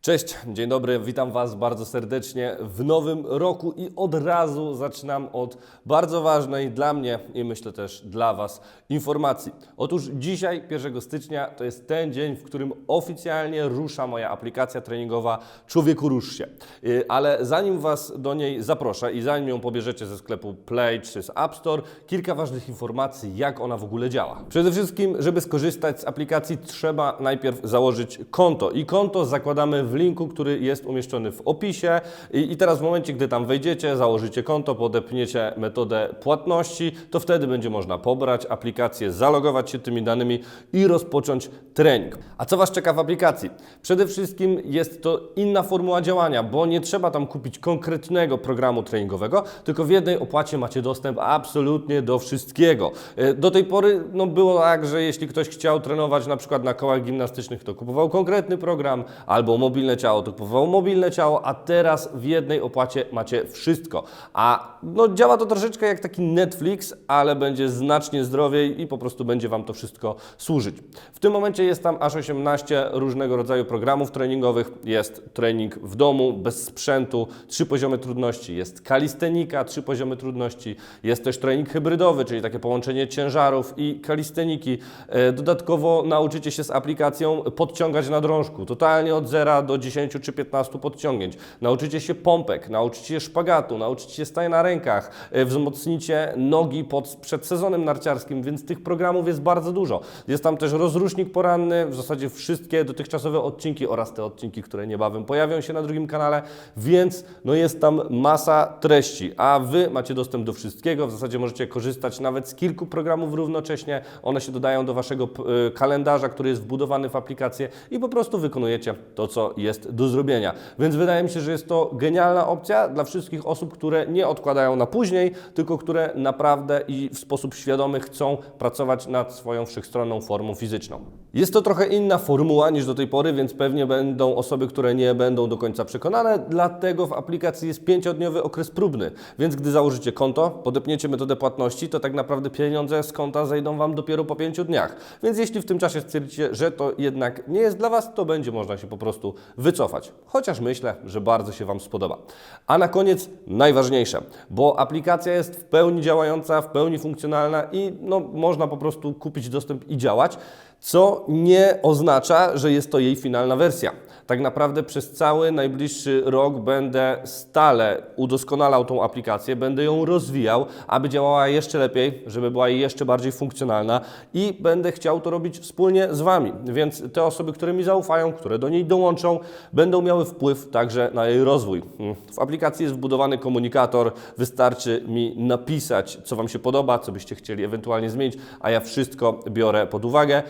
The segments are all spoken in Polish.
Cześć, dzień dobry, witam Was bardzo serdecznie w nowym roku i od razu zaczynam od bardzo ważnej dla mnie i myślę też dla Was informacji. Otóż dzisiaj, 1 stycznia, to jest ten dzień, w którym oficjalnie rusza moja aplikacja treningowa Człowieku Rusz się. Yy, Ale zanim Was do niej zaproszę i zanim ją pobierzecie ze sklepu Play czy z App Store, kilka ważnych informacji, jak ona w ogóle działa. Przede wszystkim, żeby skorzystać z aplikacji, trzeba najpierw założyć konto i konto zakładamy w linku, który jest umieszczony w opisie. I, I teraz w momencie, gdy tam wejdziecie, założycie konto, podepniecie metodę płatności, to wtedy będzie można pobrać aplikację, zalogować się tymi danymi i rozpocząć trening. A co Was czeka w aplikacji? Przede wszystkim jest to inna formuła działania, bo nie trzeba tam kupić konkretnego programu treningowego, tylko w jednej opłacie macie dostęp absolutnie do wszystkiego. E, Do tej pory no, było tak, że jeśli ktoś chciał trenować na przykład na kołach gimnastycznych, to kupował konkretny program, albo mobilne ciało, to kupował mobilne ciało, a teraz w jednej opłacie macie wszystko. A no, działa to troszeczkę jak taki Netflix, ale będzie znacznie zdrowiej i po prostu będzie Wam to wszystko służyć. W tym momencie jest tam aż 18 różnego rodzaju programów treningowych. Jest trening w domu, bez sprzętu, trzy poziomy trudności. Jest kalistenika, trzy poziomy trudności. Jest też trening hybrydowy, czyli takie połączenie ciężarów i kalisteniki. E, Dodatkowo nauczycie się z aplikacją podciągać na drążku, totalnie od 0 do 10 czy 15 podciągnięć. Nauczycie się pompek, nauczycie się szpagatu, nauczycie się staj na rękach, e, wzmocnicie nogi pod, przed sezonem narciarskim, więc tych programów jest bardzo dużo. Jest tam też rozrusznik poranny, w zasadzie wszystkie dotychczasowe odcinki oraz te odcinki, które niebawem pojawią się na drugim kanale, więc no jest tam masa treści, a Wy macie dostęp do wszystkiego, w zasadzie możecie korzystać nawet z kilku programów równocześnie, one się dodają do Waszego y, kalendarza, który jest wbudowany w aplikację i po prostu wykonujecie to, co jest do zrobienia. Więc wydaje mi się, że jest to genialna opcja dla wszystkich osób, które nie odkładają na później, tylko które naprawdę i w sposób świadomy chcą pracować nad swoją wszechstronną formą fizyczną. Jest to trochę inna formuła niż do tej pory, więc pewnie będą osoby, które nie będą do końca przekonane, dlatego w aplikacji jest pięciodniowy okres próbny, więc gdy założycie konto, podepniecie metodę płatności, to tak naprawdę pieniądze z konta zejdą Wam dopiero po pięciu dniach. Więc jeśli w tym czasie stwierdzicie, że to jednak nie jest dla Was, to będzie można się po prostu wycofać. Chociaż myślę, że bardzo się Wam spodoba. A na koniec najważniejsze, bo aplikacja jest w pełni działająca, w pełni funkcjonalna i no, można po prostu kupić dostęp i działać, co nie oznacza, że jest to jej finalna wersja. Tak naprawdę przez cały najbliższy rok będę stale udoskonalał tą aplikację, będę ją rozwijał, aby działała jeszcze lepiej, żeby była jeszcze bardziej funkcjonalna i będę chciał to robić wspólnie z Wami. Więc te osoby, które mi zaufają, które do niej dołączą, będą miały wpływ także na jej rozwój. W aplikacji jest wbudowany komunikator, wystarczy mi napisać, co Wam się podoba, co byście chcieli ewentualnie zmienić, a ja wszystko biorę pod uwagę.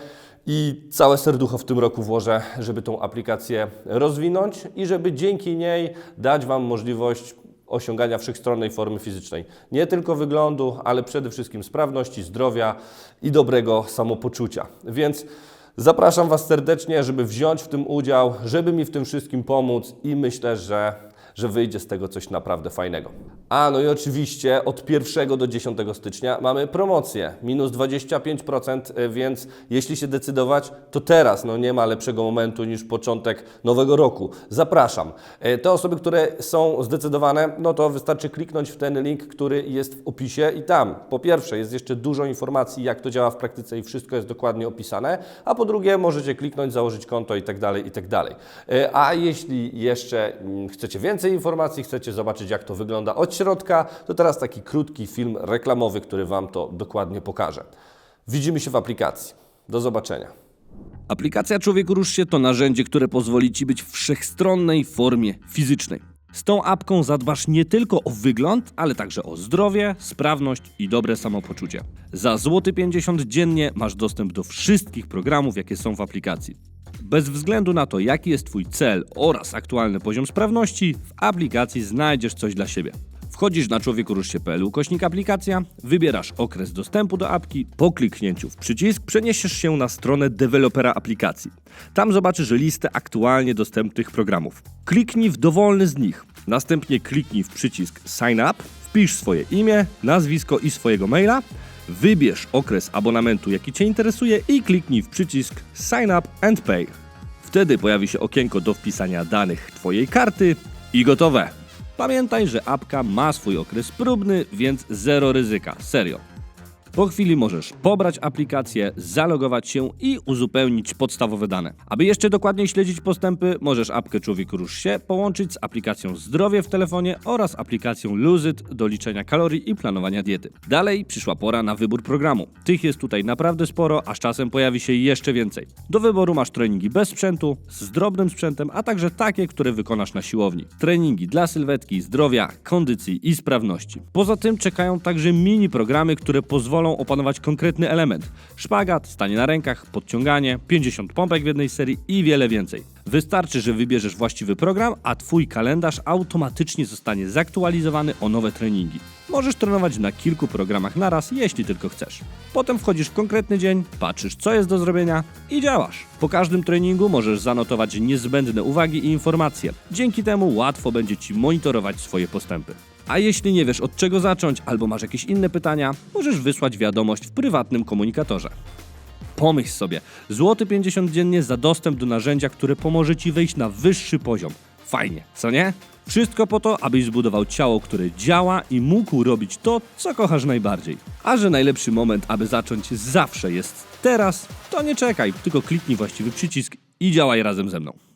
I całe serducho w tym roku włożę, żeby tą aplikację rozwinąć i żeby dzięki niej dać Wam możliwość osiągania wszechstronnej formy fizycznej. Nie tylko wyglądu, ale przede wszystkim sprawności, zdrowia i dobrego samopoczucia. Więc zapraszam Was serdecznie, żeby wziąć w tym udział, żeby mi w tym wszystkim pomóc i myślę, że że wyjdzie z tego coś naprawdę fajnego. A no i oczywiście od 1 do 10 stycznia mamy promocję minus 25%, y, więc jeśli się decydować, to teraz no nie ma lepszego momentu niż początek nowego roku. Zapraszam. Y, Te osoby, które są zdecydowane, no to wystarczy kliknąć w ten link, który jest w opisie i tam po pierwsze jest jeszcze dużo informacji, jak to działa w praktyce i wszystko jest dokładnie opisane, a po drugie możecie kliknąć, założyć konto i tak dalej, i tak dalej. Y, A jeśli jeszcze mm, chcecie więcej informacji, chcecie zobaczyć, jak to wygląda od środka, to teraz taki krótki film reklamowy, który Wam to dokładnie pokaże. Widzimy się w aplikacji. Do zobaczenia. Aplikacja Człowieku Rusz się to narzędzie, które pozwoli Ci być w wszechstronnej formie fizycznej. Z tą apką zadbasz nie tylko o wygląd, ale także o zdrowie, sprawność i dobre samopoczucie. Za złoty 50 dziennie masz dostęp do wszystkich programów, jakie są w aplikacji. Bez względu na to, jaki jest Twój cel oraz aktualny poziom sprawności, w aplikacji znajdziesz coś dla siebie. Wchodzisz na człowiekoruszcie.pl ukośnik aplikacja, wybierasz okres dostępu do apki, po kliknięciu w przycisk przeniesiesz się na stronę dewelopera aplikacji. Tam zobaczysz listę aktualnie dostępnych programów. Kliknij w dowolny z nich, następnie kliknij w przycisk Sign Up, wpisz swoje imię, nazwisko i swojego maila, wybierz okres abonamentu jaki Cię interesuje i kliknij w przycisk Sign Up and Pay. Wtedy pojawi się okienko do wpisania danych Twojej karty i gotowe. Pamiętaj, że apka ma swój okres próbny, więc zero ryzyka. Serio. Po chwili możesz pobrać aplikację, zalogować się i uzupełnić podstawowe dane. Aby jeszcze dokładniej śledzić postępy, możesz apkę Człowiek Rusz się połączyć z aplikacją Zdrowie w telefonie oraz aplikacją Luzit do liczenia kalorii i planowania diety. Dalej przyszła pora na wybór programu. Tych jest tutaj naprawdę sporo, a z czasem pojawi się jeszcze więcej. Do wyboru masz treningi bez sprzętu, z drobnym sprzętem, a także takie, które wykonasz na siłowni. Treningi dla sylwetki, zdrowia, kondycji i sprawności. Poza tym czekają także mini programy, które pozwolą opanować konkretny element. Szpagat, stanie na rękach, podciąganie, 50 pompek w jednej serii i wiele więcej. Wystarczy, że wybierzesz właściwy program, a Twój kalendarz automatycznie zostanie zaktualizowany o nowe treningi. Możesz trenować na kilku programach naraz, jeśli tylko chcesz. Potem wchodzisz w konkretny dzień, patrzysz co jest do zrobienia i działasz. Po każdym treningu możesz zanotować niezbędne uwagi i informacje. Dzięki temu łatwo będzie Ci monitorować swoje postępy. A jeśli nie wiesz od czego zacząć albo masz jakieś inne pytania, możesz wysłać wiadomość w prywatnym komunikatorze. Pomyśl sobie, złoty 50 dziennie za dostęp do narzędzia, które pomoże Ci wejść na wyższy poziom. Fajnie, co nie? Wszystko po to, abyś zbudował ciało, które działa i mógł robić to, co kochasz najbardziej. A że najlepszy moment, aby zacząć zawsze jest teraz, to nie czekaj, tylko kliknij właściwy przycisk i działaj razem ze mną.